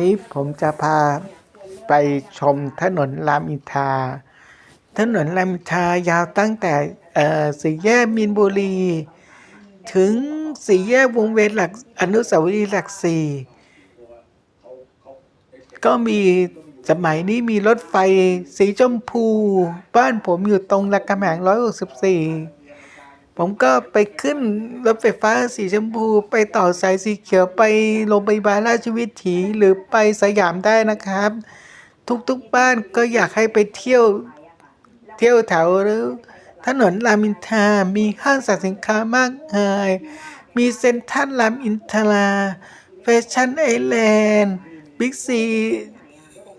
นี้ผมจะพาไปชมถนนรามอินทราถนนรามอินทรายาวตั้งแต่สี่แยกมินบุรี ถึงสี่แยกวงเวียนหลักอนุสาวรีย์หลักสี่ก็มีสมัยนี้มีรถไฟสีชมพู บ้านผมอยู่ตรงระกำแหงร้อยหกสิบสี่ ผมก็ไปขึ้นรถไฟฟ้าสีชมพูไปต่อสายสีเขียวไปโรงพยาบาลราชวิถีหรือไปสยามได้นะครับ ทุกๆบ้านก็อยากให้ไปเที่ยวเที่ยวแถวหรือถนนรามอินทรามีห้างสรรพสินค้ามากมาย มีเซ็นทรัลรามอินทราแฟชั่นไอแลนด์บิ๊กซี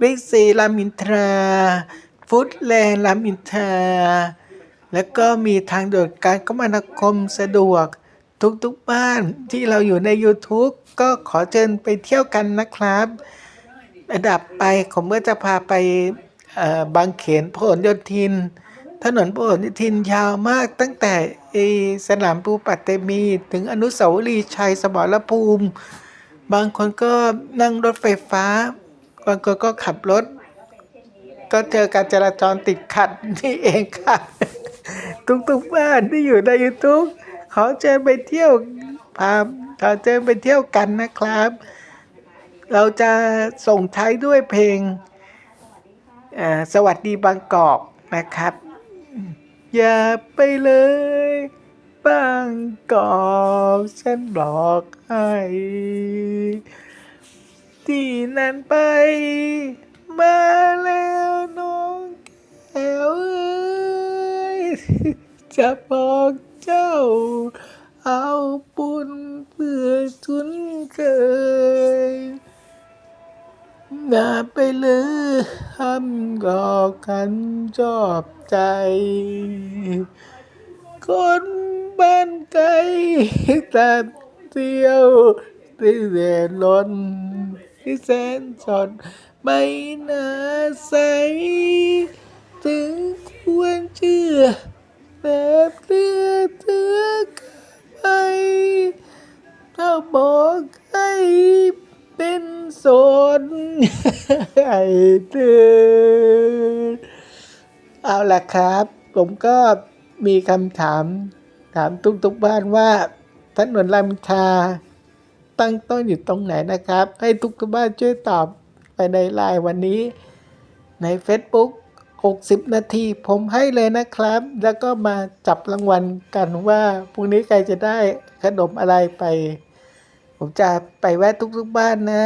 บิ๊กซีรามอินทราฟู้ดแลนด์รามอินทรา แล้วก็มีทางด่วนการคมนาคมสะดวก ทุกๆบ้านที่เราอยู่ใน YouTube ก็ขอเชิญไปเที่ยวกันนะครับ ระดับไปผมก็จะพาไปบางเขนพหลโยธิน ถนนพหลโยธินยาวมากตั้งแต่สนามปูปัตเตมีถึงอนุสาวรีย์ชัยสมรภูมิ บางคนก็นั่งรถไฟฟ้า บางคนก็ขับรถ ก็เจอการจราจรติดขัดนี่เองค่ะ ทุกๆบ้านที่อยู่ในยูทูบขอเชิญไปเที่ยวพาขอเชิญไปเที่ยวกันนะครับ เราจะส่งท้ายด้วยเพลงสวัสดีบางกอกนะครับ อย่าไปเลยบางกอกฉันบอกให้ ที่นั่นไป จะบอกเจ้า เอาบุญเพื่อทุนเคยอย่าไปเลยทำก่อกันชอบใจ คนบ้านไกลแต่เที่ยวที่เดือดร้นที่แสนสดไม่น่าใส ถึงควรเชื่อ แบบเลือเถือไปถ้าบอกให้เป็นโสดให้เธอเอาละครับ ผมก็มีคำถาม ถามทุกๆบ้านว่าถนนรามทาตั้งต้นอยู่ตรงไหนนะครับ ให้ทุกๆบ้านช่วยตอบไปในไลน์วันนี้ ใน Facebook 60 นาที ผมให้เลยนะครับ แล้วก็มาจับรางวัลกันว่าพรุ่งนี้ใครจะได้ขนมอะไรไป ผมจะไปแวะทุกๆบ้านนะ